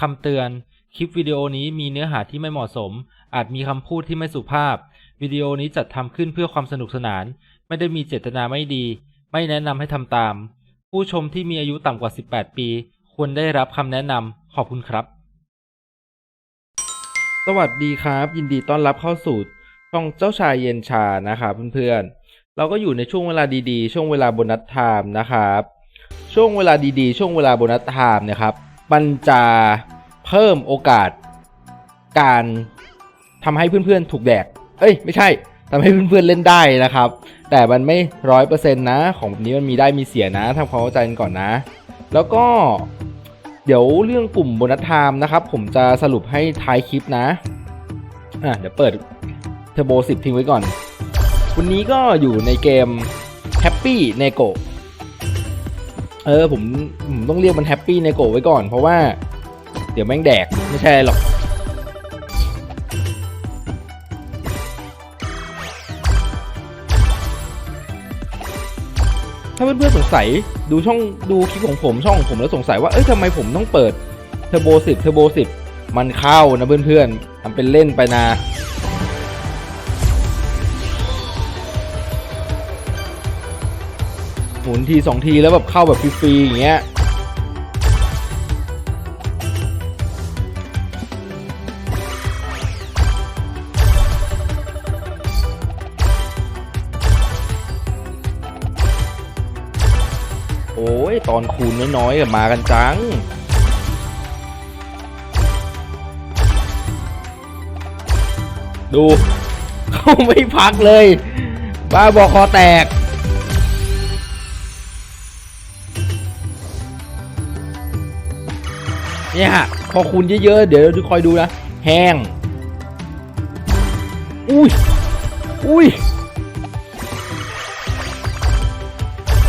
คำเตือน คลิปวิดีโอนี้มีเนื้อหาที่ไม่เหมาะสม อาจมีคำพูดที่ไม่สุภาพ วิดีโอนี้จัดทำขึ้นเพื่อความสนุกสนาน ไม่ได้มีเจตนาไม่ดี ไม่แนะนำให้ทำตาม ผู้ชมที่มีอายุต่ำกว่า 18 ปี ควรได้รับคำแนะนำขอบคุณครับ สวัสดีครับ ยินดีต้อนรับเข้าสู่ช่องเจ้าชายเย็นชานะครับเพื่อนๆ เราก็อยู่ในช่วงเวลาดีๆ ช่วงเวลาโบนัสไทม์นะครับ ช่วงเวลาดีๆ ช่วงเวลาโบนัสไทม์นะครับ มันจะเพิ่มโอกาสการทำให้เพื่อนๆถูกแดก เอ้ย ไม่ใช่ทำให้เพื่อนๆเล่นได้นะครับ แต่มันไม่ร้อยเปอร์เซ็นต์นะ ของแบบนี้มันมีได้มีเสียนะทำความเข้าใจกันก่อนนะ แล้วก็เดี๋ยวเรื่องกลุ่มโบนัสไทม์นะครับ ผมจะสรุปให้ท้ายคลิปนะ อะ เดี๋ยวเปิดเทอร์โบ10 ทิ้งไว้ก่อน วันนี้ก็อยู่ในเกม Happy n e g o เออผมผมต้องเรียกมัน Happy n e g o ไว้ก่อน เพราะว่า เดี๋ยวแม่งแดกไม่ใช่หรอกถ้าเพื่อนๆสงสัยดูช่องดูคลิปของผมช่องของผมแล้วสงสัยว่าเอ้ยทำไมผมต้องเปิดเทอร์โบ10เทอร์โบ10มันเข้านะเพื่อนๆทำเป็นเล่นไปนะ มุนทีสองทีแล้วแบบเข้าแบบฟรีๆอย่างเงี้ยโอ้ย ตอนคูณน้อยๆมากันจังดู เขาไม่พักเลย บ้าบอคอแตก เนี่ยฮะพอคูณเยอะๆ เดี๋ยวดูคอยดูนะ แห้ง อุ้ย อุ้ย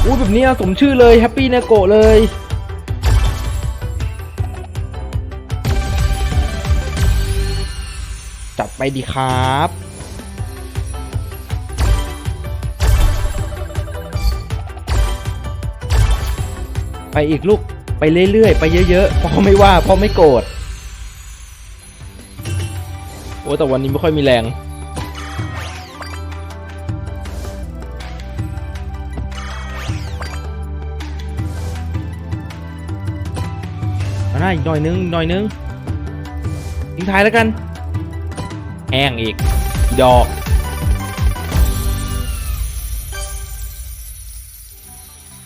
อุ้ยแบบนี้สมชื่อเลยแฮปปี้เนโกะเลย จัดไปดีครับไปอีกลูก ไปเรื่อยๆ ไปเยอะๆพ่อไม่ว่าพ่อไม่โกรธ โอ้แต่วันนี้ไม่ค่อยมีแรง มาหน้าอีกหน่อยนึงหน่อยนึงทิ้งท้ายแล้วกัน แห้งอีก ดอก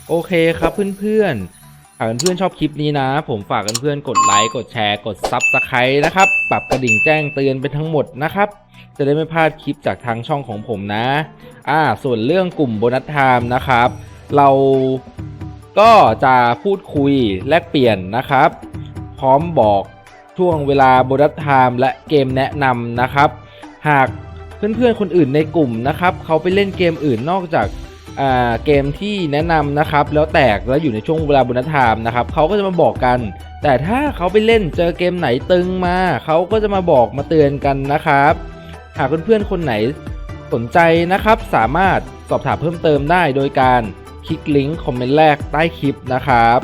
โอเคครับเพื่อนๆากเพื่อนๆชอบคลิปนี้นะ ผมฝากเพื่อนๆกดไลค์กดแชร์กดซับสไครต์นะครับ ปรับกระดิ่งแจ้งเตือนไปทั้งหมดนะครับ จะได้ไม่พลาดคลิปจากทางช่องของผมนะ อ่า ส่วนเรื่องกลุ่มโบนัสไทม์นะครับ เราก็จะพูดคุยแลกเปลี่ยนนะครับ พร้อมบอกช่วงเวลาโบนัสไทม์และเกมแนะนำนะครับ หากเพื่อนๆคนอื่นในกลุ่มนะครับเขาไปเล่นเกมอื่นนอกจาก เกมที่แนะนำนะครับแล้วแตกแล้วอยู่ในช่วงเวลาบนัสไทม์นะครับเขาก็จะมาบอกกัน แต่ถ้าเขาไปเล่นเจอเกมไหนตึงมาเขาก็จะมาบอกมาเตือนกันนะครับ หากเพื่อนๆคนไหนสนใจนะครับ สามารถสอบถามเพิ่มเติมได้โดยการคลิกลิงก์คอมเมนต์แรกใต้คลิปนะครับ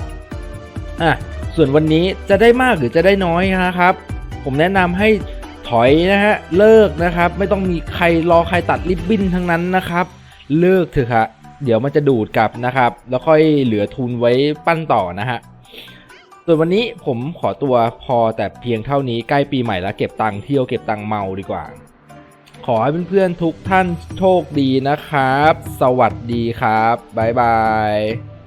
อะส่วนวันนี้จะได้มากหรือจะได้น้อยนะครับ ผมแนะนำให้ถอยนะฮะเลิกนะครับ ไม่ต้องมีใครรอใครตัดริบบิ้นทั้งนั้นนะครับ เลิกเถอะครับ เดี๋ยวมันจะดูดกลับนะครับ แล้วค่อยเหลือทุนไว้ปั้นต่อนะฮะส่วนวันนี้ผมขอตัวพอแต่เพียงเท่านี้ใกล้ปีใหม่แล้วเก็บตังค์เที่ยวเก็บตังค์เมาดีกว่า ขอให้เพื่อนๆทุกท่านโชคดีนะครับ สวัสดีครับบ๊ายบาย